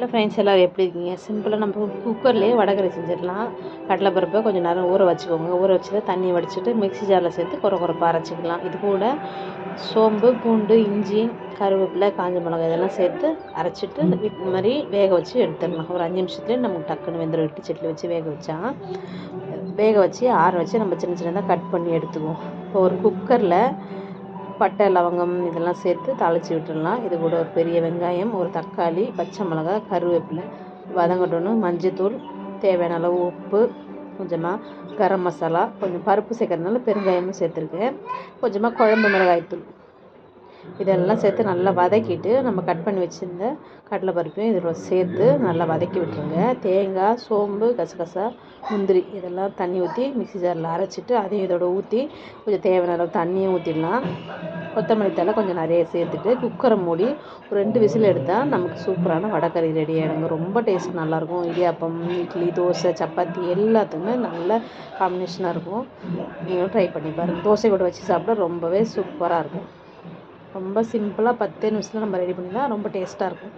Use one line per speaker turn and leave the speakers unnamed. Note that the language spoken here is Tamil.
ஹலோ ஃப்ரெண்ட்ஸ் எல்லோரும் எப்படி இருக்கீங்க? சிம்பிளாக நம்ம குக்கர்லேயே வடகரை செஞ்சிடலாம். கடலைப்பருப்பை கொஞ்சம் நேரம் ஊற வச்சுக்கோங்க. ஊற வச்சுட்டு தண்ணி வடிச்சிட்டு மிக்ஸி ஜாரில் சேர்த்து குறை குறைப்பாக அரைச்சிக்கலாம். இது கூட சோம்பு பூண்டு இஞ்சி கருவேப்பிலை காஞ்ச மிளகாய் இதெல்லாம் சேர்த்து அரைச்சிட்டு இந்த மாதிரி வேக வச்சு எடுத்துடலாம். ஒரு அஞ்சு நிமிஷத்துலேயே நமக்கு டக்குன்னு வெந்துடும் இட்லி சட்டியில் வச்சு வேக வச்சா. வேக வச்சு ஆற வச்சு நம்ம சின்ன சின்னதாக கட் பண்ணி எடுத்துக்குவோம். இப்போ ஒரு குக்கரில் பட்டை லவங்கம் இதெல்லாம் சேர்த்து தாளித்து விட்டுடலாம். இது கூட ஒரு பெரிய வெங்காயம் ஒரு தக்காளி பச்சை மிளகா கருவேப்பிலை. வதங்கட்டணும் மஞ்சத்தூள் தேவையான அளவு உப்பு கொஞ்சமாக கரம் மசாலா கொஞ்சம் பருப்பு சேர்க்கறதுனால பெருங்காயமும் சேர்த்துருக்கேன். கொஞ்சமாக குழம்பு மிளகாய்த்தூள். இதெல்லாம் சேர்த்து நல்லா வதக்கிட்டு நம்ம கட் பண்ணி வச்சுருந்த கடலை பருப்பையும் இதில் சேர்த்து நல்லா வதக்கி விட்டுருங்க. தேங்காய் சோம்பு கசகசா முந்திரி இதெல்லாம் தண்ணி ஊற்றி மிக்ஸி ஜாரில் அரைச்சிட்டு அதையும் இதோட ஊற்றி கொஞ்சம் தேவையான அளவு தண்ணியும் ஊற்றிடலாம் கொத்தமல்லி தழை கொஞ்சம் நிறைய சேர்த்துட்டு குக்கரை மூடி ஒரு ரெண்டு விசில் எடுத்தால் நமக்கு சூப்பரான வடக்கறி ரெடி ஆகிடுங்க ரொம்ப டேஸ்ட் நல்லாயிருக்கும். இடியாப்பம் இட்லி தோசை சப்பாத்தி எல்லாத்துக்குமே நல்ல காம்பினேஷனாக இருக்கும். நீங்களும் ட்ரை பண்ணி பாருங்கள் தோசை கூட வச்சு சாப்பிட ரொம்பவே சூப்பராக இருக்கும். ரொம்ப சிம்பிளாக பத்தே நிமிஷத்தில் நம்ம ரெடி பண்ணிடலாம். ரொம்ப டேஸ்ட்டாக இருக்கும்.